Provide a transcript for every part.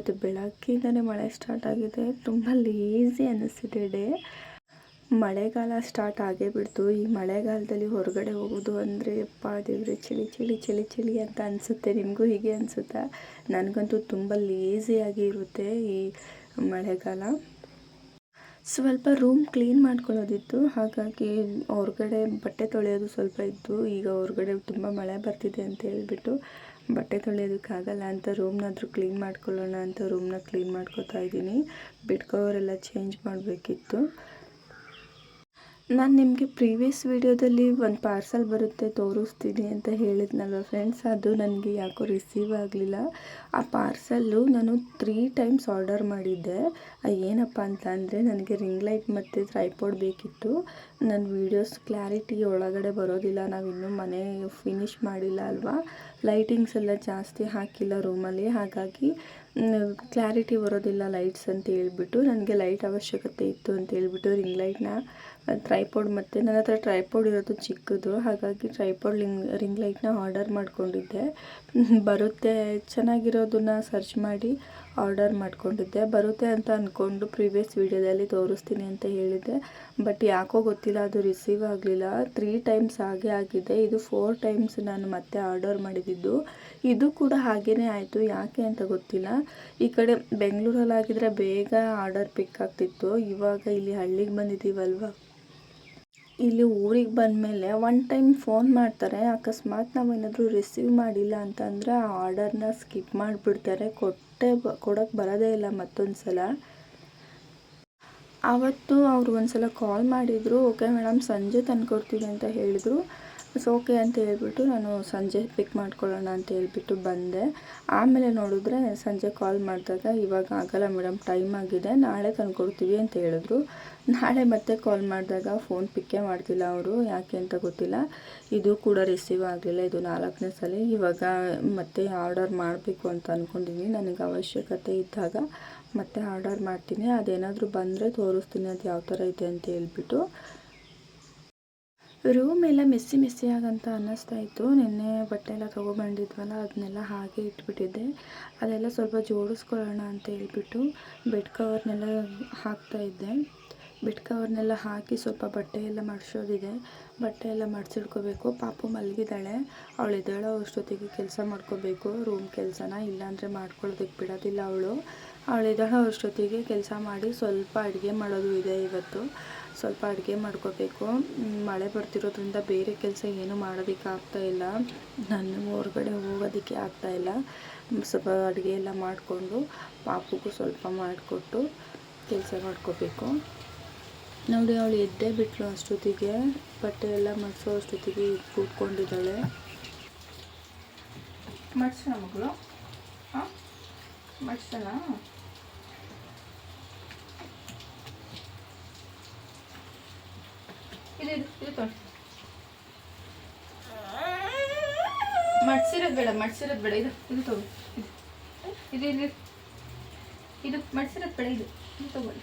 ಇವತ್ತು ಬೆಳಗ್ಗೆಯಿಂದನೇ ಮಳೆ ಸ್ಟಾರ್ಟ್ ಆಗಿದೆ. ತುಂಬ ಲೇಸಿ ಅನ್ನಿಸ್ತಿದೆ ಡೇ. ಮಳೆಗಾಲ ಸ್ಟಾರ್ಟ್ ಆಗೇ ಬಿಡ್ತು. ಈ ಮಳೆಗಾಲದಲ್ಲಿ ಹೊರಗಡೆ ಹೋಗೋದು ಅಂದರೆ, ಯಪ್ಪ ದೇವ್ರೆ, ಚಳಿ ಚಳಿ ಚಳಿ ಚಳಿ ಅಂತ ಅನಿಸುತ್ತೆ. ನಿಮಗೂ ಹೀಗೆ ಅನಿಸುತ್ತಾ? ನನಗಂತೂ ತುಂಬ ಲೇಸಿಯಾಗಿ ಇರುತ್ತೆ ಈ ಮಳೆಗಾಲ. ಸ್ವಲ್ಪ ರೂಮ್ ಕ್ಲೀನ್ ಮಾಡ್ಕೊಳ್ಳೋದಿತ್ತು. ಹಾಗಾಗಿ ಹೊರಗಡೆ ಬಟ್ಟೆ ತೊಳೆಯೋದು ಸ್ವಲ್ಪ ಇತ್ತು. ಈಗ ಹೊರಗಡೆ ತುಂಬ ಮಳೆ ಬರ್ತಿದೆ ಅಂತ ಹೇಳ್ಬಿಟ್ಟು ಬಟ್ಟೆ ತೊಳೆಯೋದಕ್ಕಾಗಲ್ಲ ಅಂತ ರೂಮ್ನಾದರೂ ಕ್ಲೀನ್ ಮಾಡ್ಕೊಳ್ಳೋಣ ಅಂತ ರೂಮ್ನ ಕ್ಲೀನ್ ಮಾಡ್ಕೊಳ್ತಾ ಇದ್ದೀನಿ. ಬೆಡ್ ಕವರ್ ಎಲ್ಲ ಚೇಂಜ್ ಮಾಡಬೇಕಿತ್ತು. ನಾನು ನಿಮಗೆ ಪ್ರೀವಿಯಸ್ ವೀಡಿಯೋದಲ್ಲಿ ಒಂದು ಪಾರ್ಸಲ್ ಬರುತ್ತೆ ತೋರಿಸ್ತೀನಿ ಅಂತ ಹೇಳಿದ್ನಲ್ವ ಫ್ರೆಂಡ್ಸ್ ಅದು ನನಗೆ ಯಾಕೋ ರಿಸೀವ್ ಆಗಲಿಲ್ಲ. ಆ ಪಾರ್ಸಲ್ಲು ನಾನು ತ್ರೀ ಟೈಮ್ಸ್ ಆರ್ಡರ್ ಮಾಡಿದ್ದೆ. ಏನಪ್ಪ ಅಂತ ಅಂದರೆ ನನಗೆ ರಿಂಗ್ ಲೈಟ್ ಮತ್ತು ಟ್ರೈಪೋಡ್ ಬೇಕಿತ್ತು. ನನ್ನ ವೀಡಿಯೋಸ್ ಕ್ಲಾರಿಟಿ ಒಳಗಡೆ ಬರೋದಿಲ್ಲ. ನಾವು ಇನ್ನೂ ಮನೆ ಫಿನಿಷ್ ಮಾಡಿಲ್ಲ ಅಲ್ವಾ? ಲೈಟಿಂಗ್ಸ್ ಎಲ್ಲ ಜಾಸ್ತಿ ಹಾಕಿಲ್ಲ ರೂಮಲ್ಲಿ ಹಾಗಾಗಿ ಕ್ಲಾರಿಟಿ ಬರೋದಿಲ್ಲ ಲೈಟ್ಸ್ ಅಂತ ಹೇಳ್ಬಿಟ್ಟು ನನಗೆ ಲೈಟ್ ಅವಶ್ಯಕತೆ ಇತ್ತು ಅಂತ ಹೇಳ್ಬಿಟ್ಟು ರಿಂಗ್ ಲೈಟ್ನ ಟ್ರೈಪೋಡ್ ಮತ್ತು ನನ್ನ ಹತ್ರ ಟ್ರೈಪೋಡ್ ಇರೋದು ಚಿಕ್ಕದು, ಹಾಗಾಗಿ ಟ್ರೈಪೋಡ್ ಲಿಂಗ್ ರಿಂಗ್ ಲೈಟ್ನ ಆರ್ಡರ್ ಮಾಡ್ಕೊಂಡಿದ್ದೆ. ಬರುತ್ತೆ, ಚೆನ್ನಾಗಿರೋದನ್ನ ಸರ್ಚ್ ಮಾಡಿ ಆರ್ಡರ್ ಮಾಡ್ಕೊಂಡಿದ್ದೆ. ಬರುತ್ತೆ ಅಂತ ಅಂದ್ಕೊಂಡು ಪ್ರೀವಿಯಸ್ ವೀಡಿಯೋದಲ್ಲಿ ತೋರಿಸ್ತೀನಿ ಅಂತ ಹೇಳಿದ್ದೆ. ಬಟ್ ಯಾಕೋ ಗೊತ್ತಿಲ್ಲ, ಅದು ರಿಸೀವ್ ಆಗಲಿಲ್ಲ. ತ್ರೀ ಟೈಮ್ಸ್ ಹಾಗೆ ಆಗಿದೆ. ಇದು ಫೋರ್ ಟೈಮ್ಸ್ ನಾನು ಮತ್ತೆ ಆರ್ಡರ್ ಮಾಡಿದ್ದು. ಇದು ಕೂಡ ಹಾಗೇ ಆಯಿತು. ಯಾಕೆ ಅಂತ ಗೊತ್ತಿಲ್ಲ. ಈ ಕಡೆ ಬೆಂಗಳೂರಲ್ಲಾಗಿದ್ರೆ ಬೇಗ ಆರ್ಡರ್ ಪಿಕ್ ಆಗ್ತಿತ್ತು. ಇವಾಗ ಇಲ್ಲಿ ಹಳ್ಳಿಗೆ ಬಂದಿದ್ದೀವಲ್ವ? ಇಲ್ಲಿ ಊರಿಗೆ ಬಂದಮೇಲೆ ಒನ್ ಟೈಮ್ ಫೋನ್ ಮಾಡ್ತಾರೆ. ಅಕಸ್ಮಾತ್ ನಾವು ಏನಾದರೂ ರಿಸೀವ್ ಮಾಡಿಲ್ಲ ಅಂತಂದರೆ ಆ ಆರ್ಡರ್ನ ಸ್ಕಿಪ್ ಮಾಡಿಬಿಡ್ತಾರೆ. ಕೊಟ್ಟೆ ಬ ಕೊಡೋಕ್ಕೆ ಬರೋದೇ ಇಲ್ಲ ಮತ್ತೊಂದು ಸಲ ಆವತ್ತು ಅವರು ಒಂದು ಸಲ ಕಾಲ್ ಮಾಡಿದರು ಓಕೆ ಮೇಡಮ್ ಸಂಜೆ ತಂದುಕೊಡ್ತೀವಿ ಅಂತ ಹೇಳಿದರು. ಸೊ ಓಕೆ ಅಂತ ಹೇಳ್ಬಿಟ್ಟು ನಾನು ಸಂಜೆ ಪಿಕ್ ಮಾಡ್ಕೊಳ್ಳೋಣ ಅಂತ ಹೇಳ್ಬಿಟ್ಟು ಬಂದೆ. ಆಮೇಲೆ ನೋಡಿದ್ರೆ ಸಂಜೆ ಕಾಲ್ ಮಾಡಿದಾಗ ಇವಾಗ ಆಗಲ್ಲ ಮೇಡಮ್ ಟೈಮ್ ಆಗಿದೆ. ನಾಳೆ ತಂದುಕೊಡ್ತೀವಿ ಅಂತ ಹೇಳಿದ್ರು. ನಾಳೆ ಮತ್ತೆ ಕಾಲ್ ಮಾಡಿದಾಗ ಫೋನ್ ಪಿಕ್ಕೇ ಮಾಡ್ತಿಲ್ಲ ಅವರು. ಯಾಕೆ ಅಂತ ಗೊತ್ತಿಲ್ಲ. ಇದು ಕೂಡ ರಿಸೀವ್ ಆಗಲಿಲ್ಲ. ಇದು ನಾಲ್ಕನೇ ಸಲ. ಇವಾಗ ಮತ್ತೆ ಆರ್ಡರ್ ಮಾಡಬೇಕು ಅಂತ ಅಂದ್ಕೊಂಡಿದ್ದೀನಿ ನನಗೆ ಅವಶ್ಯಕತೆ ಇದ್ದಾಗ ಮತ್ತೆ ಆರ್ಡರ್ ಮಾಡ್ತೀನಿ. ಅದೇನಾದರೂ ಬಂದರೆ ತೋರಿಸ್ತೀನಿ ಅದು ಯಾವ ಥರ ಇದೆ ಅಂತ ಹೇಳ್ಬಿಟ್ಟು ರೂಮ್ ಎಲ್ಲ ಮೆಸ್ಸಿ ಮೆಸ್ಸಿ ಆಗಂತ ಅನ್ನಿಸ್ತಾ ಇತ್ತು. ನಿನ್ನೆ ಬಟ್ಟೆ ಎಲ್ಲ ತೊಗೊಬಂದಿದ್ವಲ್ಲ, ಅದನ್ನೆಲ್ಲ ಹಾಗೆ ಇಟ್ಬಿಟ್ಟಿದ್ದೆ. ಅದೆಲ್ಲ ಸ್ವಲ್ಪ ಜೋಡಿಸ್ಕೊಳ್ಳೋಣ ಅಂತ ಹೇಳ್ಬಿಟ್ಟು ಬೆಡ್ ಕವರ್ನೆಲ್ಲ ಹಾಕ್ತಾ ಇದ್ದೆ. ಬೆಡ್ ಕವರ್ನೆಲ್ಲ ಹಾಕಿ ಸ್ವಲ್ಪ ಬಟ್ಟೆ ಎಲ್ಲ ಮಡ್ಸೋದಿದೆ. ಬಟ್ಟೆ ಎಲ್ಲ ಮಡ್ಸಿಡ್ಕೋಬೇಕು ಪಾಪು ಮಲಗಿದ್ದಾಳೆ. ಅವಳು ಇದ್ದಾಳೋ ಅಷ್ಟೊತ್ತಿಗೆ ಕೆಲಸ ಮಾಡ್ಕೋಬೇಕು. ರೂಮ್ ಕೆಲಸನ ಇಲ್ಲಾಂದರೆ ಮಾಡ್ಕೊಳ್ಳೋದಕ್ಕೆ ಬಿಡೋದಿಲ್ಲ ಅವಳು. ಅವಳಿದ್ದಾಳೋ ಅಷ್ಟೊತ್ತಿಗೆ ಕೆಲಸ ಮಾಡಿ ಸ್ವಲ್ಪ ಅಡುಗೆ ಮಾಡೋದು ಇದೆ ಇವತ್ತು. ಸ್ವಲ್ಪ ಅಡುಗೆ ಮಾಡ್ಕೋಬೇಕು. ಮಳೆ ಬರ್ತಿರೋದ್ರಿಂದ ಬೇರೆ ಕೆಲಸ ಏನು ಮಾಡೋದಕ್ಕೆ ಇಲ್ಲ. ನಾನು ಹೊರಗಡೆ ಹೋಗೋದಕ್ಕೆ ಆಗ್ತಾ ಇಲ್ಲ. ಸ್ವಲ್ಪ ಅಡುಗೆ ಎಲ್ಲ ಮಾಡಿಕೊಂಡು ಪಾಪುಗೂ ಸ್ವಲ್ಪ ಮಾಡಿಕೊಟ್ಟು ಕೆಲಸ ಮಾಡ್ಕೋಬೇಕು. ನೋಡಿ, ಅವಳು ಎದ್ದೇ ಬಿಟ್ಲು ಅಷ್ಟೊತ್ತಿಗೆ, ಬಟ್ಟೆ ಎಲ್ಲ ಮಡಿಸೋ ಅಷ್ಟೊತ್ತಿಗೆ ಕೂತ್ಕೊಂಡಿದ್ದಾಳೆ. ಮಡ್ಸೋಣ ಮಗಳು? ಹಾಂ? ಇದು ಇದು ಮಡ್ಸಿರೋದು ಬೇಡ ಮಡ್ಸಿರೋದು ಬೇಡ. ಇದು ಇದು ತಗೋ. ಇದು ಇದು ಇದು ಮಡ್ಸಿರೋದು ಬೇಡ, ಇದು. ಇದು ತಗೊಳ್ಳಿ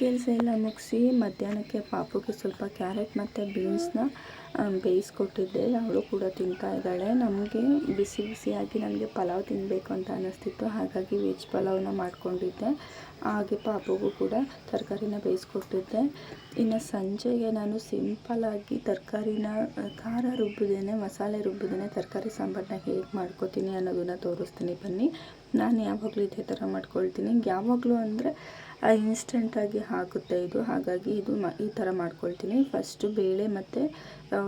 ಕೆಲಸ ಎಲ್ಲ ಮುಗಿಸಿ ಮಧ್ಯಾಹ್ನಕ್ಕೆ ಪಾಪುಗೆ ಸ್ವಲ್ಪ ಕ್ಯಾರೆಟ್ ಮತ್ತು ಬೀನ್ಸ್ನ ಬೇಯಿಸ್ಕೊಟ್ಟಿದ್ದೆ. ಅವಳು ಕೂಡ ತಿಂತಾ ಇದ್ದಾಳೆ. ನಮಗೆ ಬಿಸಿ ಬಿಸಿಯಾಗಿ ನನಗೆ ಪಲಾವ್ ತಿನ್ನಬೇಕು ಅಂತ ಅನ್ನಿಸ್ತಿತ್ತು ಹಾಗಾಗಿ ವೆಜ್ ಪಲಾವ್ನ ಮಾಡ್ಕೊಂಡಿದ್ದೆ. ಹಾಗೆ ಪಾಪುಗೂ ಕೂಡ ತರಕಾರಿನ ಬೇಯಿಸ್ಕೊಟ್ಟಿದ್ದೆ. ಇನ್ನು ಸಂಜೆಗೆ ನಾನು ಸಿಂಪಲಾಗಿ ತರಕಾರಿನ, ಖಾರ ರುಬ್ಬಿದೇನೆ ಮಸಾಲೆ ರುಬ್ಬಿದೇನೆ ತರಕಾರಿ ಸಾಂಬಾರನ್ನ ಹೇಗೆ ಮಾಡ್ಕೋತೀನಿ ಅನ್ನೋದನ್ನು ತೋರಿಸ್ತೀನಿ ಬನ್ನಿ. ನಾನು ಯಾವಾಗಲೂ ಇದೇ ಥರ ಮಾಡ್ಕೊಳ್ತೀನಿ. ಯಾವಾಗಲೂ ಅಂದರೆ ಇನ್ಸ್ಟೆಂಟಾಗಿ ಆಗುತ್ತೆ ಇದು ಹಾಗಾಗಿ ಇದು ಮ, ಈ ಥರ ಮಾಡ್ಕೊಳ್ತೀನಿ. ಫಸ್ಟು ಬೇಳೆ ಮತ್ತು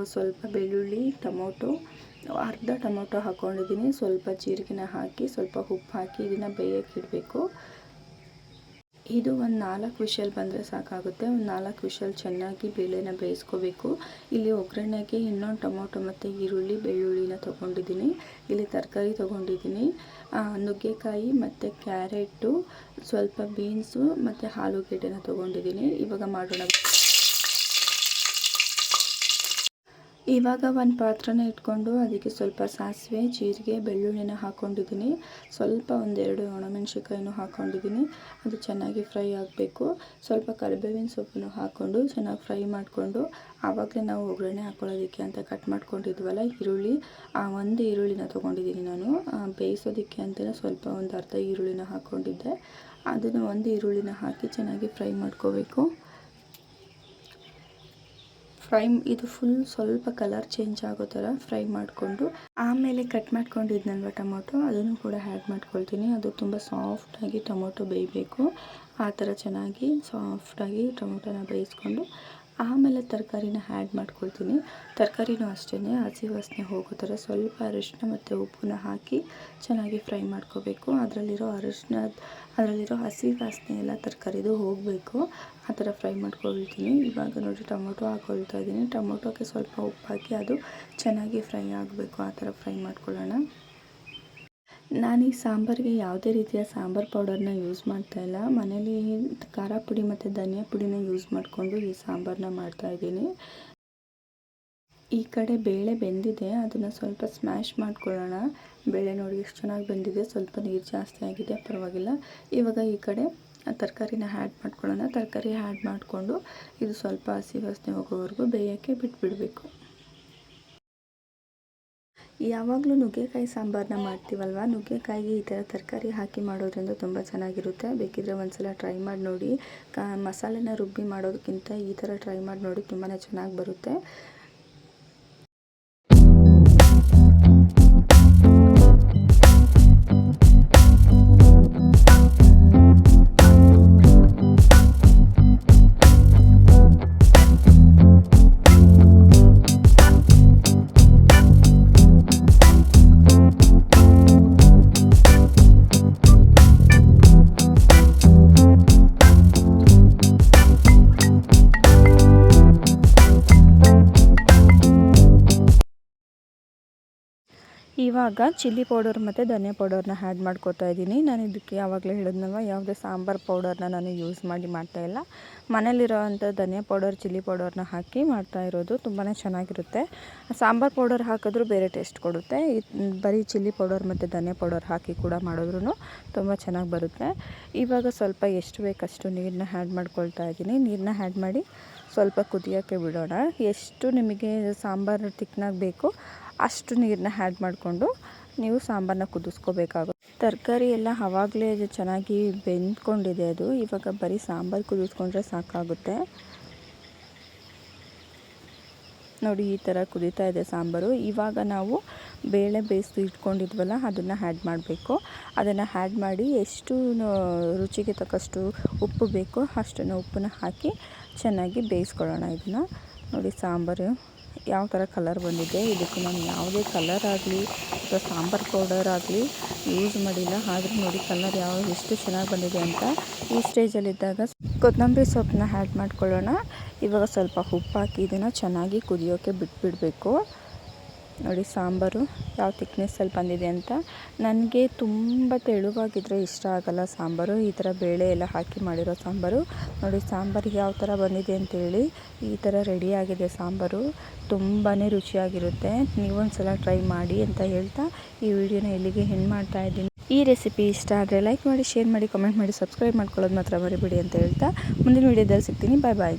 ಸ್ವಲ್ಪ ಬೆಳ್ಳುಳ್ಳಿ, ಟೊಮೊಟೊ, ಅರ್ಧ ಟೊಮೊಟೊ ಹಾಕ್ಕೊಂಡಿದ್ದೀನಿ ಸ್ವಲ್ಪ ಜೀರಿಗೆನ ಹಾಕಿ, ಸ್ವಲ್ಪ ಉಪ್ಪು ಹಾಕಿ, ಇದನ್ನು ಬೇಯಕ್ಕೆ ಇಡಬೇಕು. ಇದು ಒಂದು ನಾಲ್ಕು ವಿಷಲ್ ಬಂದರೆ ಸಾಕಾಗುತ್ತೆ. ಒಂದು ನಾಲ್ಕು ವಿಷಲ್ ಚೆನ್ನಾಗಿ ಬೇಳೆನ ಬೇಯಿಸ್ಕೋಬೇಕು. ಇಲ್ಲಿ ಒಗ್ಗರಣೆಗೆ ಇನ್ನೊಂದು ಟೊಮೊಟೊ ಮತ್ತು ಈರುಳ್ಳಿ, ಬೆಳ್ಳುಳ್ಳಿನ ತೊಗೊಂಡಿದ್ದೀನಿ. ಇಲ್ಲಿ ತರಕಾರಿ ತೊಗೊಂಡಿದ್ದೀನಿ. ನುಗ್ಗೆಕಾಯಿ ಮತ್ತು ಕ್ಯಾರೆಟು, ಸ್ವಲ್ಪ ಬೀನ್ಸು ಮತ್ತು ಆಲೂಗೆಡ್ಡೆನ ತೊಗೊಂಡಿದ್ದೀನಿ. ಇವಾಗ ಮಾಡೋಣ. ಇವಾಗ ಒಂದು ಪಾತ್ರನ ಇಟ್ಕೊಂಡು ಅದಕ್ಕೆ ಸ್ವಲ್ಪ ಸಾಸಿವೆ, ಜೀರಿಗೆ, ಬೆಳ್ಳುಳ್ಳಿನ ಹಾಕ್ಕೊಂಡಿದ್ದೀನಿ ಸ್ವಲ್ಪ ಒಂದೆರಡು ಒಣಮೆಣ್ಸಿನ್ಕಾಯಿನೂ ಹಾಕ್ಕೊಂಡಿದ್ದೀನಿ ಅದು ಚೆನ್ನಾಗಿ ಫ್ರೈ ಆಗಬೇಕು. ಸ್ವಲ್ಪ ಕರಿಬೇವಿನ ಸೊಪ್ಪನ್ನು ಹಾಕ್ಕೊಂಡು ಚೆನ್ನಾಗಿ ಫ್ರೈ ಮಾಡಿಕೊಂಡು ಆವಾಗಲೇ ನಾವು ಒಗ್ಗರಣೆ ಹಾಕ್ಕೊಳ್ಳೋದಕ್ಕೆ ಅಂತ ಕಟ್ ಮಾಡ್ಕೊಂಡಿದ್ವಲ್ಲ ಈರುಳ್ಳಿ, ಆ ಒಂದು ಈರುಳ್ಳಿನ ತೊಗೊಂಡಿದ್ದೀನಿ ನಾನು. ಬೇಯಿಸೋದಕ್ಕೆ ಅಂತಲೇ ಸ್ವಲ್ಪ ಒಂದು ಅರ್ಧ ಈರುಳ್ಳಿನ ಹಾಕ್ಕೊಂಡಿದ್ದೆ ಅದನ್ನು ಒಂದು ಈರುಳ್ಳಿನ ಹಾಕಿ ಚೆನ್ನಾಗಿ ಫ್ರೈ ಮಾಡ್ಕೋಬೇಕು. ಫ್ರೈ ಇದು ಫುಲ್ ಸ್ವಲ್ಪ ಕಲರ್ ಚೇಂಜ್ ಆಗೋ ಥರ ಫ್ರೈ ಮಾಡಿಕೊಂಡು, ಆಮೇಲೆ ಕಟ್ ಮಾಡ್ಕೊಂಡಿದ್ನಲ್ವ ಟೊಮೊಟೊ, ಅದನ್ನು ಕೂಡ ಆ್ಯಡ್ ಮಾಡ್ಕೊಳ್ತೀನಿ. ಅದು ತುಂಬ ಸಾಫ್ಟಾಗಿ ಟೊಮೊಟೊ ಬೇಯಬೇಕು. ಆ ಥರ ಚೆನ್ನಾಗಿ ಸಾಫ್ಟಾಗಿ ಟೊಮೊಟೊನ ಬೇಯಿಸ್ಕೊಂಡು, ಆಮೇಲೆ ತರಕಾರಿನ ಆ್ಯಡ್ ಮಾಡ್ಕೊಳ್ತೀನಿ. ತರಕಾರಿನೂ ಅಷ್ಟೇ ಹಸಿ ವಾಸನೆ ಹೋಗೋ ಥರ ಸ್ವಲ್ಪ ಅರಿಶಿನ ಮತ್ತು ಉಪ್ಪನ್ನ ಹಾಕಿ ಚೆನ್ನಾಗಿ ಫ್ರೈ ಮಾಡ್ಕೋಬೇಕು. ಅದರಲ್ಲಿರೋ ಅರಿಶಿನ ಅದರಲ್ಲಿರೋ ಹಸಿ ವಾಸನೆ ಎಲ್ಲ ತರಕಾರಿದು ಹೋಗಬೇಕು. ಆ ಥರ ಫ್ರೈ ಮಾಡ್ಕೊಳ್ತೀನಿ. ಇವಾಗ ನೋಡಿ ಟೊಮೊಟೊ ಹಾಕ್ಕೊಳ್ತಾ ಇದ್ದೀನಿ. ಟೊಮೊಟೊಗೆ ಸ್ವಲ್ಪ ಉಪ್ಪು ಹಾಕಿ ಅದು ಚೆನ್ನಾಗಿ ಫ್ರೈ ಆಗಬೇಕು. ಆ ಥರ ಫ್ರೈ ಮಾಡ್ಕೊಳ್ಳೋಣ. ನಾನು ಈ ಸಾಂಬಾರಿಗೆ ಯಾವುದೇ ರೀತಿಯ ಸಾಂಬಾರು ಪೌಡರ್ನ ಯೂಸ್ ಮಾಡ್ತಾಯಿಲ್ಲ ಮನೇಲಿ ಖಾರ ಪುಡಿ ಮತ್ತು ಧನಿಯಾ ಪುಡಿನ ಯೂಸ್ ಮಾಡಿಕೊಂಡು ಈ ಸಾಂಬಾರನ್ನ ಮಾಡ್ತಾಯಿದ್ದೀನಿ ಈ ಕಡೆ ಬೇಳೆ ಬೆಂದಿದೆ. ಅದನ್ನು ಸ್ವಲ್ಪ ಸ್ಮ್ಯಾಶ್ ಮಾಡ್ಕೊಳ್ಳೋಣ. ಬೇಳೆ ನೋಡಿ ಎಷ್ಟು ಚೆನ್ನಾಗಿ ಬೆಂದಿದೆ. ಸ್ವಲ್ಪ ನೀರು ಜಾಸ್ತಿ ಆಗಿದೆ. ಪರವಾಗಿಲ್ಲ. ಇವಾಗ ಈ ಕಡೆ ತರಕಾರಿನ ಹ್ಯಾಡ್ ಮಾಡ್ಕೊಳ್ಳೋಣ. ತರಕಾರಿ ಹ್ಯಾಡ್ ಮಾಡಿಕೊಂಡು ಇದು ಸ್ವಲ್ಪ ಹಸಿ ವಾಸನೆ ಹೋಗೋವರೆಗೂ ಬೇಯೋಕ್ಕೆ ಬಿಟ್ಬಿಡಬೇಕು. ಯಾವಾಗಲೂ ನುಗ್ಗೆಕಾಯಿ ಸಾಂಬಾರನ್ನ ಮಾಡ್ತೀವಲ್ವ? ನುಗ್ಗೆಕಾಯಿಗೆ ಈ ಥರ ತರಕಾರಿ ಹಾಕಿ ಮಾಡೋದ್ರಿಂದ ತುಂಬ ಚೆನ್ನಾಗಿರುತ್ತೆ. ಬೇಕಿದ್ರೆ ಒಂದ್ಸಲ ಟ್ರೈ ಮಾಡಿ ನೋಡಿ. ಕಾ ಮಸಾಲೆನ ರುಬ್ಬಿ ಮಾಡೋದಕ್ಕಿಂತ ಈ ಥರ ಟ್ರೈ ಮಾಡಿ ನೋಡಿ ತುಂಬಾ ಚೆನ್ನಾಗಿ ಬರುತ್ತೆ. ಇವಾಗ ಚಿಲ್ಲಿ ಪೌಡರ್ ಮತ್ತು ಧನಿಯಾ ಪೌಡರ್ನ ಆ್ಯಡ್ ಮಾಡ್ಕೋತಾ ಇದ್ದೀನಿ. ನಾನು ಇದಕ್ಕೆ ಯಾವಾಗಲೇ ಹೇಳಿದ್ನಲ್ವ, ಯಾವುದೇ ಸಾಂಬಾರು ಪೌಡರ್ನ ನಾನು ಯೂಸ್ ಮಾಡಿ ಮಾಡ್ತಾಯಿಲ್ಲ ಮನೇಲಿರೋವಂಥ ಧನಿಯಾ ಪೌಡರ್, ಚಿಲ್ಲಿ ಪೌಡರ್ನ ಹಾಕಿ ಮಾಡ್ತಾ ಇರೋದು ತುಂಬಾ ಚೆನ್ನಾಗಿರುತ್ತೆ. ಸಾಂಬಾರು ಪೌಡರ್ ಹಾಕಿದ್ರೂ ಬೇರೆ ಟೇಸ್ಟ್ ಕೊಡುತ್ತೆ. ಬರೀ ಚಿಲ್ಲಿ ಪೌಡರ್ ಮತ್ತು ಧನಿಯಾ ಪೌಡರ್ ಹಾಕಿ ಕೂಡ ಮಾಡಿದ್ರೂ ತುಂಬ ಚೆನ್ನಾಗಿ ಬರುತ್ತೆ. ಇವಾಗ ಸ್ವಲ್ಪ ಎಷ್ಟು ಬೇಕಷ್ಟು ನೀರನ್ನ ಹ್ಯಾಡ್ ಮಾಡ್ಕೊಳ್ತಾ ಇದ್ದೀನಿ. ನೀರನ್ನ ಹ್ಯಾಡ್ ಮಾಡಿ ಸ್ವಲ್ಪ ಕುದಿಯೋಕ್ಕೆ ಬಿಡೋಣ. ಎಷ್ಟು ನಿಮಗೆ ಸಾಂಬಾರು ತಿಕ್ನಾಗ ಬೇಕು ಅಷ್ಟು ನೀರನ್ನ ಆ್ಯಡ್ ಮಾಡಿಕೊಂಡು ನೀವು ಸಾಂಬಾರನ್ನ ಕುದಿಸ್ಕೋಬೇಕಾಗುತ್ತೆ. ತರಕಾರಿ ಎಲ್ಲ ಆವಾಗಲೇ ಚೆನ್ನಾಗಿ ಬೆಂದ್ಕೊಂಡಿದೆ ಅದು. ಇವಾಗ ಬರೀ ಸಾಂಬಾರು ಕುದಿಸ್ಕೊಂಡ್ರೆ ಸಾಕಾಗುತ್ತೆ. ನೋಡಿ ಈ ಥರ ಕುದೀತಾ ಇದೆ ಸಾಂಬಾರು. ಇವಾಗ ನಾವು ಬೇಳೆ ಬೇಯಿಸಿ ಇಟ್ಕೊಂಡಿದ್ವಲ್ಲ, ಅದನ್ನು ಆ್ಯಡ್ ಮಾಡಬೇಕು. ಅದನ್ನು ಆ್ಯಡ್ ಮಾಡಿ ಎಷ್ಟು ರುಚಿಗೆ ತಕ್ಕಷ್ಟು ಉಪ್ಪು ಬೇಕೋ ಅಷ್ಟನ್ನು ಉಪ್ಪನ್ನ ಹಾಕಿ ಚೆನ್ನಾಗಿ ಬೇಯಿಸ್ಕೊಳ್ಳೋಣ ಇದನ್ನು. ನೋಡಿ ಸಾಂಬಾರು. ಯಾವ ಥರ ಕಲರ್ ಬಂದಿದೆ, ಇದಕ್ಕೆ ನಾನು ಯಾವುದೇ ಕಲರ್ ಆಗಲಿ ಅಥವಾ ಸಾಂಬಾರು ಪೌಡರ್ ಆಗಲಿ ಯೂಸ್ ಮಾಡಿಲ್ಲ. ಆದರೂ ನೋಡಿ ಕಲರ್ ಯಾವ, ಎಷ್ಟು ಚೆನ್ನಾಗಿ ಬಂದಿದೆ ಅಂತ ಈ ಸ್ಟೇಜಲ್ಲಿದ್ದಾಗ ಕೊತ್ತಂಬರಿ ಸೊಪ್ಪನ್ನ ಆ್ಯಡ್ ಮಾಡ್ಕೊಳ್ಳೋಣ. ಇವಾಗ ಸ್ವಲ್ಪ ಉಪ್ಪಾಕಿ, ಇದನ್ನು ಚೆನ್ನಾಗಿ ಕುದಿಯೋಕ್ಕೆ ಬಿಟ್ಬಿಡಬೇಕು ನೋಡಿ ಸಾಂಬಾರು ಯಾವ ತಿಕ್ನೆಸ್ಸಲ್ಲಿ ಬಂದಿದೆ ಅಂತ. ನನಗೆ ತುಂಬ ತೆಳುವಾಗಿದ್ದರೆ ಇಷ್ಟ ಆಗಲ್ಲ ಸಾಂಬಾರು. ಈ ಥರ ಬೇಳೆ ಎಲ್ಲ ಹಾಕಿ ಮಾಡಿರೋ ಸಾಂಬಾರು. ನೋಡಿ ಸಾಂಬಾರು ಯಾವ ಥರ ಬಂದಿದೆ ಅಂತೇಳಿ. ಈ ಥರ ರೆಡಿಯಾಗಿದೆ ಸಾಂಬಾರು. ತುಂಬಾ ರುಚಿಯಾಗಿರುತ್ತೆ. ನೀವೊಂದು ಸಲ ಟ್ರೈ ಮಾಡಿ ಅಂತ ಹೇಳ್ತಾ ಈ ವಿಡಿಯೋನ ಇಲ್ಲಿಗೆ ಹೆಣ್ಣು ಮಾಡ್ತಾ ಇದ್ದೀನಿ. ಈ ರೆಸಿಪಿ ಇಷ್ಟ ಆದರೆ ಲೈಕ್ ಮಾಡಿ ಶೇರ್ ಮಾಡಿ ಕಮೆಂಟ್ ಮಾಡಿ ಸಬ್ಸ್ಕ್ರೈಬ್ ಮಾಡ್ಕೊಳ್ಳೋದು ಮಾತ್ರ ಮರಿಬೇಡಿ ಅಂತ ಹೇಳ್ತಾ. ಮುಂದಿನ ವೀಡಿಯೋದಲ್ಲಿ ಸಿಗ್ತೀನಿ. ಬಾಯ್ ಬಾಯ್